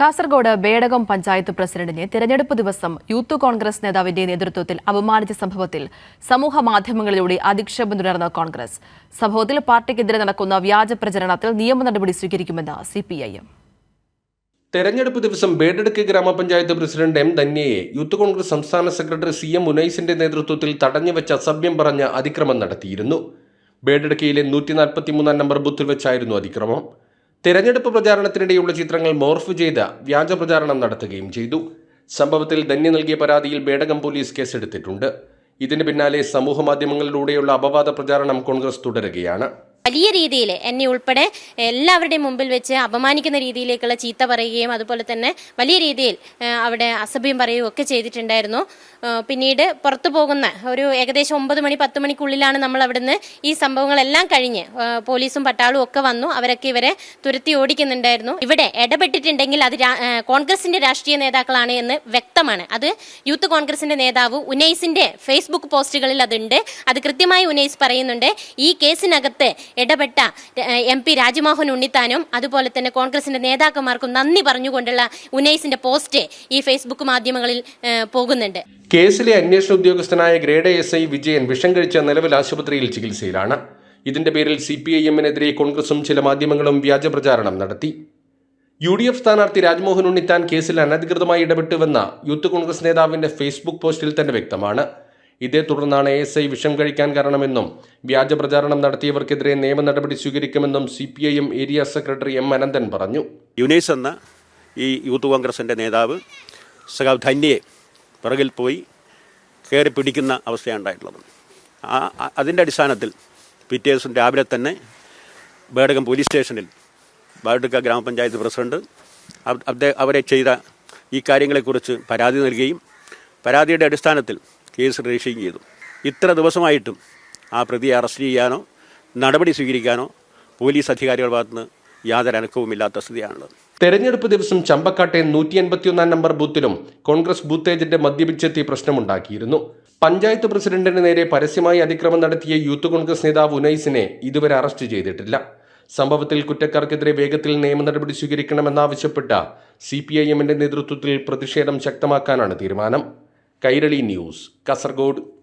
കാസർഗോഡ് ബേടകം പഞ്ചായത്ത് പ്രസിഡന്റിനെ തിരഞ്ഞെടുപ്പ് ദിവസം യൂത്ത് കോൺഗ്രസ് നേതാവിന്റെ നേതൃത്വത്തിൽ അപമാനിച്ച സംഭവത്തിൽ സമൂഹ മാധ്യമങ്ങളിലൂടെ അധിക്ഷേപം തുടർന്ന കോൺഗ്രസ്. സംഭവത്തിൽ പാർട്ടിക്കെതിരെ നടക്കുന്ന വ്യാജ പ്രചരണത്തിൽ നിയമ നടപടി സ്വീകരിക്കുമെന്ന് സിപിഐഎം. തെരഞ്ഞെടുപ്പ് ദിവസം ബേഡടുക്ക് ഗ്രാമപഞ്ചായത്ത് പ്രസിഡന്റ് എം ധന്യയെ യൂത്ത് കോൺഗ്രസ് സംസ്ഥാന സെക്രട്ടറി സി എം ഉനൈസിന്റെ നേതൃത്വത്തിൽ തടഞ്ഞുവെച്ച അസഭ്യം പറഞ്ഞ അതിക്രമം നടത്തിയിരുന്നു. ബേഡടുക്കയിലെ നൂറ്റി നാൽപ്പത്തിമൂന്നാം നമ്പർ ബൂത്തിൽ വെച്ചായിരുന്നു അതിക്രമം. തെരഞ്ഞെടുപ്പ് പ്രചാരണത്തിനിടെയുള്ള ചിത്രങ്ങൾ മോർഫ് ചെയ്ത് വ്യാജ പ്രചാരണം നടത്തുകയും ചെയ്തു. സംഭവത്തിൽ ധന്യ നൽകിയ പരാതിയിൽ ബേഡകം പോലീസ് കേസെടുത്തിട്ടുണ്ട്. ഇതിന് പിന്നാലെ സമൂഹമാധ്യമങ്ങളിലൂടെയുള്ള അപവാദ പ്രചാരണം കോൺഗ്രസ് തുടരുകയാണ്. വലിയ രീതിയിൽ എന്നെ ഉൾപ്പെടെ എല്ലാവരുടെയും മുമ്പിൽ വെച്ച് അപമാനിക്കുന്ന രീതിയിലേക്കുള്ള ചീത്ത പറയുകയും അതുപോലെ തന്നെ വലിയ രീതിയിൽ അവിടെ അസഭ്യം പറയുകയും ഒക്കെ ചെയ്തിട്ടുണ്ടായിരുന്നു. പിന്നീട് പുറത്തു പോകുന്ന ഒരു ഏകദേശം ഒമ്പത് മണി പത്ത് മണിക്കുള്ളിലാണ് നമ്മൾ അവിടുന്ന് ഈ സംഭവങ്ങളെല്ലാം കഴിഞ്ഞ് പോലീസും പട്ടാളും ഒക്കെ വന്നു. അവരൊക്കെ ഇവരെ തുരത്തി ഓടിക്കുന്നുണ്ടായിരുന്നു. ഇവിടെ ഇടപെട്ടിട്ടുണ്ടെങ്കിൽ അത് കോൺഗ്രസിന്റെ രാഷ്ട്രീയ നേതാക്കളാണ് എന്ന് വ്യക്തമാണ്. അത് യൂത്ത് കോൺഗ്രസിന്റെ നേതാവ് ഉനൈസിന്റെ ഫേസ്ബുക്ക് പോസ്റ്റുകളിൽ അതുണ്ട്. അത് കൃത്യമായി ഉനൈസ് പറയുന്നുണ്ട്. ഈ കേസിനകത്ത് ഇടപെട്ട എം പി രാജ്മോഹൻ ഉണ്ണിത്താനും അതുപോലെ തന്നെ കോൺഗ്രസിന്റെ നേതാക്കന്മാർക്കും നന്ദി പറഞ്ഞുകൊണ്ടുള്ള ഉനൈസിന്റെ പോസ്റ്റ് ഈ ഫേസ്ബുക്ക് മാധ്യമങ്ങളിൽ പോകുന്നുണ്ട്. കേസിലെ അന്വേഷണ ഉദ്യോഗസ്ഥനായ ഗ്രേഡ് എസ് ഐ വിജയൻ വിഷം കഴിച്ച നിലവിൽ ആശുപത്രിയിൽ ചികിത്സയിലാണ്. ഇതിന്റെ പേരിൽ സി പി ഐ എമ്മിനെതിരെ കോൺഗ്രസും ചില മാധ്യമങ്ങളും വ്യാജ പ്രചാരണം നടത്തി. യു ഡി എഫ് സ്ഥാനാർത്ഥി രാജ്മോഹൻ ഉണ്ണിത്താൻ കേസിൽ അനധികൃതമായി ഇടപെട്ടുവെന്ന യൂത്ത് കോൺഗ്രസ് നേതാവിന്റെ ഫേസ്ബുക്ക് പോസ്റ്റിൽ തന്നെ വ്യക്തമാണ്. ഇതേ തുടർന്നാണ് എസ് ഐ വിഷം കഴിക്കാൻ കാരണമെന്നും വ്യാജ പ്രചാരണം നടത്തിയവർക്കെതിരെ നിയമ നടപടി സ്വീകരിക്കുമെന്നും C P I M area secretary M Ananthan പറഞ്ഞു. യുനൈസ് എന്ന ഈ യൂത്ത് കോൺഗ്രസിന്റെ നേതാവ് സഖാവ് ധന്യയെ പിറകിൽ പോയി കയറി പിടിക്കുന്ന അവസ്ഥയാണ് ഉണ്ടായിട്ടുള്ളത്. ആ അതിന്റെ അടിസ്ഥാനത്തിൽ പിറ്റേ ദിവസം രാവിലെ തന്നെ ബേഡകം പോലീസ് സ്റ്റേഷനിൽ ബേഡക ഗ്രാമപഞ്ചായത്ത് പ്രസിഡന്റ് അവ- അവരെ- അവരെ ചെയ്ത ഈ കാര്യങ്ങളെക്കുറിച്ച് പരാതി നൽകുകയും പരാതിയുടെ അടിസ്ഥാനത്തിൽ കേസ് രജിസ്റ്റർ ചെയ്തു. ഇത്ര ദിവസമായിട്ടും ആ പ്രതിയെ അറസ്റ്റ് ചെയ്യാനോ നടപടി സ്വീകരിക്കാനോ പോലീസ് അധികാരികൾ ഭാഗത്തുനിന്ന് യാതൊരു അനക്കവുമില്ലാത്ത സ്ഥിതിയാണുള്ളത്. തെരഞ്ഞെടുപ്പ് ദിവസം ചമ്പക്കാട്ടെ നൂറ്റി എൺപത്തിയൊന്നാം നമ്പർ ബൂത്തിലും കോൺഗ്രസ് ബൂത്ത് ഏജന്റ് മദ്യപിച്ചെത്തി പ്രശ്നമുണ്ടാക്കിയിരുന്നു. പഞ്ചായത്ത് പ്രസിഡന്റിന് നേരെ പരസ്യമായി അതിക്രമം നടത്തിയ യൂത്ത് കോൺഗ്രസ് നേതാവ് ഉനൈസിനെ ഇതുവരെ അറസ്റ്റ് ചെയ്തിട്ടില്ല. സംഭവത്തിൽ കുറ്റക്കാർക്കെതിരെ വേഗത്തിൽ നിയമ നടപടി സ്വീകരിക്കണമെന്നാവശ്യപ്പെട്ട സി പി ഐ എമ്മിന്റെ നേതൃത്വത്തിൽ പ്രതിഷേധം ശക്തമാക്കാനാണ് തീരുമാനം. കൈരളി ന്യൂസ് കാസർഗോഡ്.